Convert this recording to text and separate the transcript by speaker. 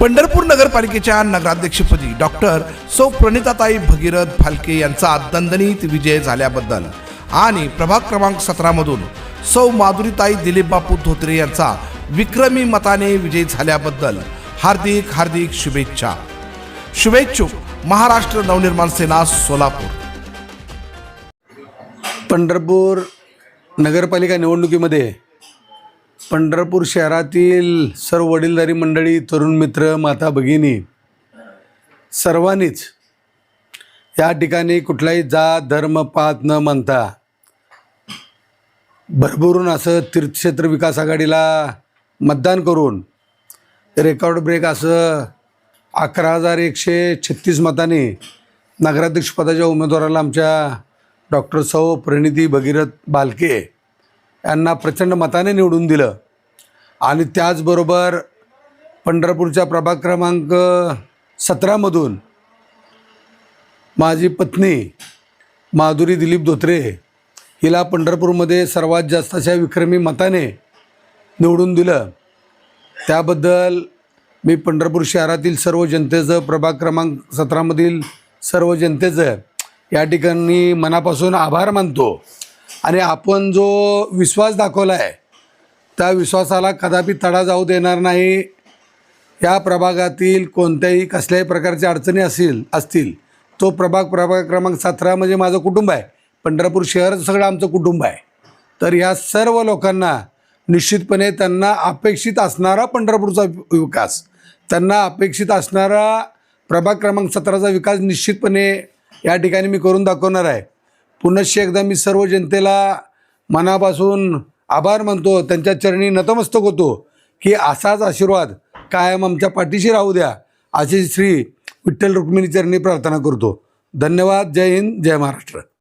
Speaker 1: पंढरपूर नगरपालिकेच्या नगराध्यक्षपदी डॉक्टर सौ प्रणिताताई भगीरथ फालके यांचा दणदणीत विजय झाल्याबद्दल आणि प्रभाग क्रमांक सतरामधून सौ माधुरीताई दिलीप बापू धोत्रे यांचा विक्रमी मताने विजय झाल्याबद्दल हार्दिक हार्दिक शुभेच्छा. शुभेच्छुक महाराष्ट्र नवनिर्माण सेना सोलापूर.
Speaker 2: पंढरपूर नगरपालिका निवडणुकीमध्ये पंढरपूर शहरातील सर्व वडीलधारी मंडळी तरुण मित्र माता भगिनी सर्वांनीच या ठिकाणी कुठलाही जात धर्म पात न मानता भरभरून असं तीर्थक्षेत्र विकास आघाडीला मतदान करून रेकॉर्ड ब्रेक असं अकरा हजार एकशे छत्तीस मताने नगराध्यक्षपदाच्या उमेदवाराला आमच्या डॉक्टर सौ प्रणिती भगीरथ बालके यांना प्रचंड मताने निवडून दिलं. आणि त्याचबरोबर पंढरपूरच्या प्रभाग क्रमांक सतरामधून माझी पत्नी माधुरी दिलीप धोत्रे हिला पंढरपूरमध्ये सर्वात जास्त अशा विक्रमी मताने निवडून दिलं. त्याबद्दल मी पंढरपूर शहरातील सर्व जनतेचं प्रभाग क्रमांक सतरामधील सर्व जनतेचं या ठिकाणी मनापासून आभार मानतो. आणि आपण जो विश्वास दाखवला आहे त्या विश्वासाला कदापि तडा जाऊ देणार नाही. या प्रभागातील कोणत्याही कसल्याही प्रकारच्या अडचणी असतील असतील तो प्रभाग प्रभाग क्रमांक सतरा म्हणजे माझं कुटुंब आहे. पंढरपूर शहर सगळं आमचं कुटुंब आहे. तर या सर्व लोकांना निश्चितपणे त्यांना अपेक्षित असणारा पंढरपूरचा विकास त्यांना अपेक्षित असणारा प्रभाग क्रमांक सतराचा विकास निश्चितपणे या ठिकाणी मी करून दाखवणार आहे. पुनश्च एकदा मी सर्व जनतेला मनापासून आभार मानतो त्यांच्या चरणी नतमस्तक होतो की असाच आशीर्वाद कायम आमच्या पाठीशी राहू द्या अशी श्री विठ्ठल रुक्मिणी चरणी प्रार्थना करतो. धन्यवाद. जय हिंद. जय महाराष्ट्र.